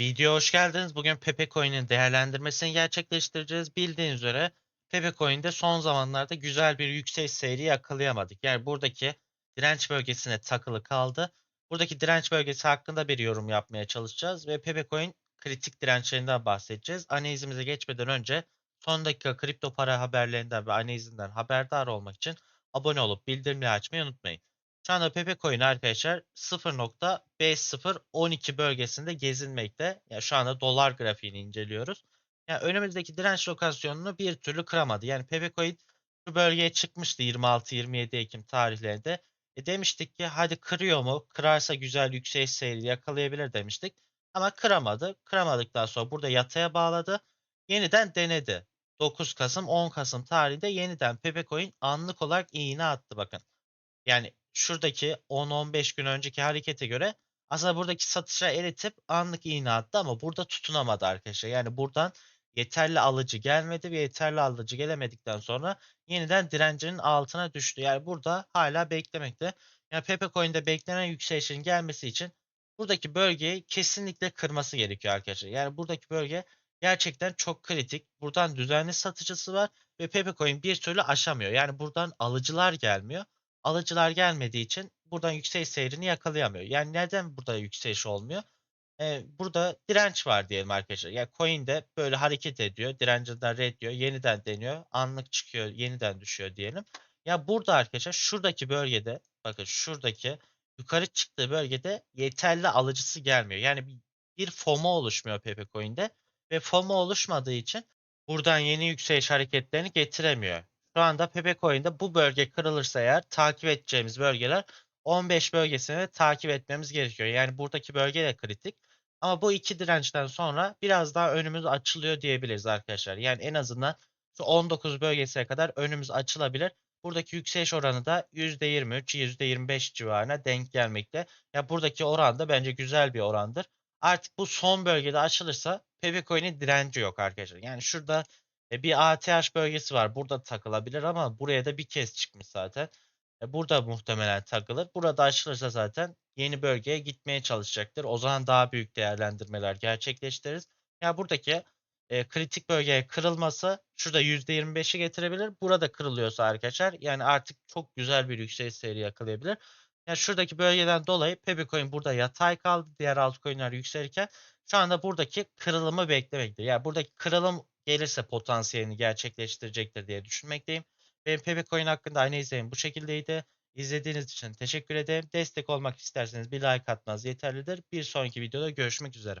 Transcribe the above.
Video hoş geldiniz. Bugün Pepe Coin'in değerlendirmesini gerçekleştireceğiz. Bildiğiniz üzere Pepe Coin'de son zamanlarda güzel bir yükseliş seyri yakalayamadık. Yani buradaki direnç bölgesine takılı kaldı. Buradaki direnç bölgesi hakkında bir yorum yapmaya çalışacağız ve Pepe Coin kritik dirençlerinden bahsedeceğiz. Analizimize geçmeden önce son dakika kripto para haberlerinden ve analizinden haberdar olmak için abone olup bildirimleri açmayı unutmayın. Şu anda Pepe Coin arkadaşlar 0.5012 bölgesinde gezinmekte. Ya şu anda dolar grafiğini inceliyoruz. Yani önümüzdeki direnç lokasyonunu bir türlü kıramadı. Yani Pepe Coin şu bölgeye çıkmıştı 26-27 Ekim tarihlerinde. E demiştik ki hadi kırıyor mu? Kırarsa güzel yükseliş seyri yakalayabilir demiştik. Ama kıramadı. Kıramadıktan sonra burada yataya bağladı. Yeniden denedi. 9 Kasım 10 Kasım tarihinde yeniden Pepe Coin anlık olarak iğne attı bakın. Yani şuradaki 10-15 gün önceki harekete göre aslında buradaki satışa eritip anlık iğne attı ama burada tutunamadı arkadaşlar. Yani buradan yeterli alıcı gelmedi ve yeterli alıcı gelemedikten sonra yeniden direncinin altına düştü. Yani burada hala beklemekte. Yani Pepe Coin'de beklenen yükselişin gelmesi için buradaki bölgeyi kesinlikle kırması gerekiyor arkadaşlar. Yani buradaki bölge gerçekten çok kritik. Buradan düzenli satıcısı var ve Pepe Coin bir türlü aşamıyor. Yani buradan alıcılar gelmiyor alıcılar gelmediği için buradan yükseliş seyrini yakalayamıyor. Yani neden burada yükseliş olmuyor? Ee, burada direnç var diyelim arkadaşlar. Yani coin de böyle hareket ediyor. Direncinden red diyor. Yeniden deniyor. Anlık çıkıyor. Yeniden düşüyor diyelim. Ya burada arkadaşlar şuradaki bölgede bakın şuradaki yukarı çıktığı bölgede yeterli alıcısı gelmiyor. Yani bir, FOMO oluşmuyor Pepe Coin'de ve FOMO oluşmadığı için buradan yeni yükseliş hareketlerini getiremiyor. Şu anda Pepe Coin'de bu bölge kırılırsa eğer takip edeceğimiz bölgeler 15 bölgesini takip etmemiz gerekiyor. Yani buradaki bölge de kritik. Ama bu iki dirençten sonra biraz daha önümüz açılıyor diyebiliriz arkadaşlar. Yani en azından şu 19 bölgesine kadar önümüz açılabilir. Buradaki yükseliş oranı da %23, %25 civarına denk gelmekte. Ya buradaki oran da bence güzel bir orandır. Artık bu son bölgede açılırsa Pepe Coin'in direnci yok arkadaşlar. Yani şurada e, bir ATH bölgesi var. Burada takılabilir ama buraya da bir kez çıkmış zaten. E, burada muhtemelen takılır. Burada açılırsa zaten yeni bölgeye gitmeye çalışacaktır. O zaman daha büyük değerlendirmeler gerçekleştiririz. Ya yani buradaki e, kritik bölgeye kırılması şurada %25'i getirebilir. Burada kırılıyorsa arkadaşlar yani artık çok güzel bir yükseliş seyri yakalayabilir. Yani şuradaki bölgeden dolayı Pepecoin burada yatay kaldı. Diğer altcoin'ler yükselirken şu anda buradaki kırılımı beklemektir. Yani buradaki kırılım gelirse potansiyelini gerçekleştirecektir diye düşünmekteyim. Benim Pepe Coin hakkında aynı izlenim bu şekildeydi. İzlediğiniz için teşekkür ederim. Destek olmak isterseniz bir like atmanız yeterlidir. Bir sonraki videoda görüşmek üzere.